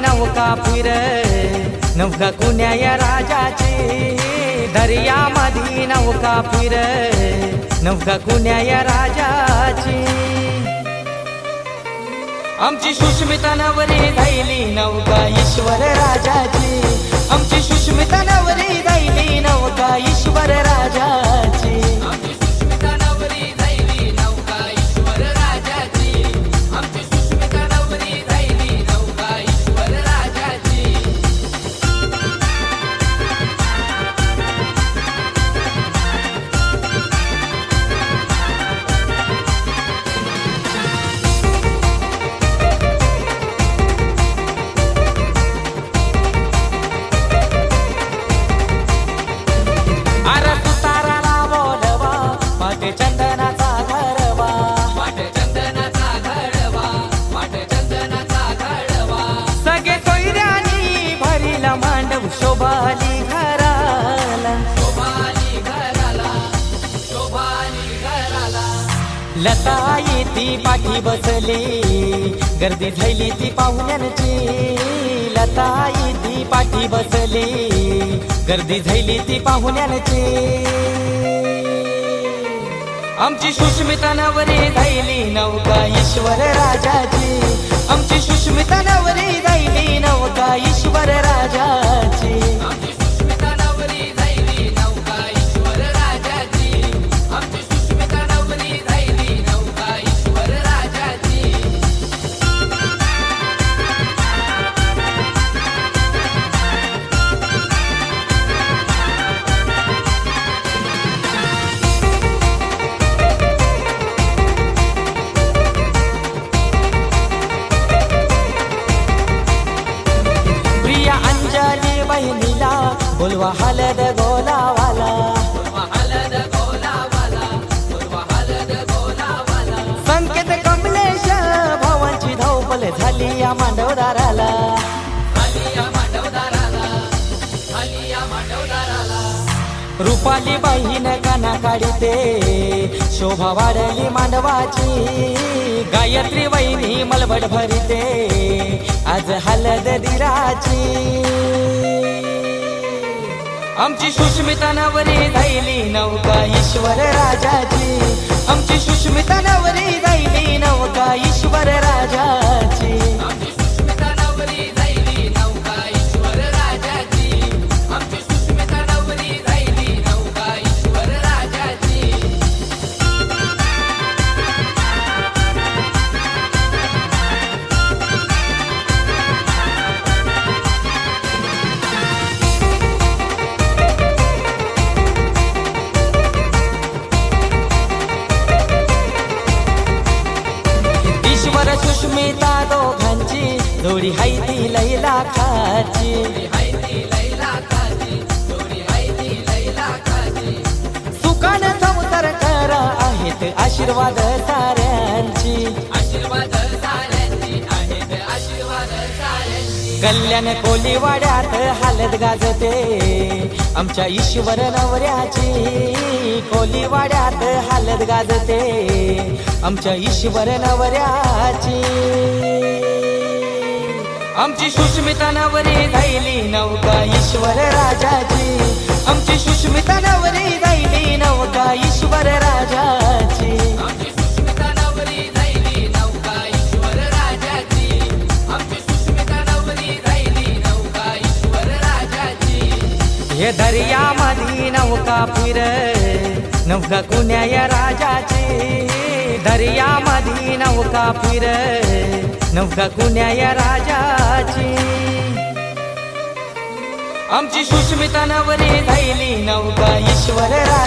नौका फिर. नौका कुण्या राजाची राजाची दर्यामधी नौका फिर. नौका कुण्या राजाची. आमची सुष्मिता नवरी धैली नौका ईश्वर राजाची. लता ती पाठी बसली. गर्दी झाली ती पाहुण्यांची. लता ती पाठी बसली. गर्दी झाली ती पाहुण्यांची. आमची सुष्मिता नवरी धायली नौका ईश्वर राजाची. आमची सुष्मिता नवरी धायली नौका ईश्वर राजा. हलद गोलावाला हलद गोलावाला संकेत कमलेश भावांची धावपल झाली या मांडवदाराला आलिया रुपाली बहीण काना काढते शोभा वाढली मांडवाची गायत्री वहिनी मलबड भरते आज हलद दिराची आमची सुष्मिता नवरी धायली नौका ईश्वर राजाची. आमची सुष्मिता नवरी धायली नौका ईश्वर राजा सुष्मिता दोघांची जोडी हाय ती लैला खाची हैदी सुकान संसार कर आहेत आशीर्वाद सारे. कल्याण कोलीवाड्यात हालत गाजते. आमच्या ईश्वर नवऱ्याची कोलीवाड्यात हालत गाजते. आमच्या ईश्वर नवऱ्याची. आमची सुष्मिता नवरी धायली नौका ईश्वर राजाची. आमची सुष्मिता नवरी हे दर्यामधी नौका फिर. नौका कुण्याय राजाची. राजाची दर्यामधी नौका फिर. नौका कुण्याय राजाची. आमची सुष्मिता नवरी धैली नौका ईश्वर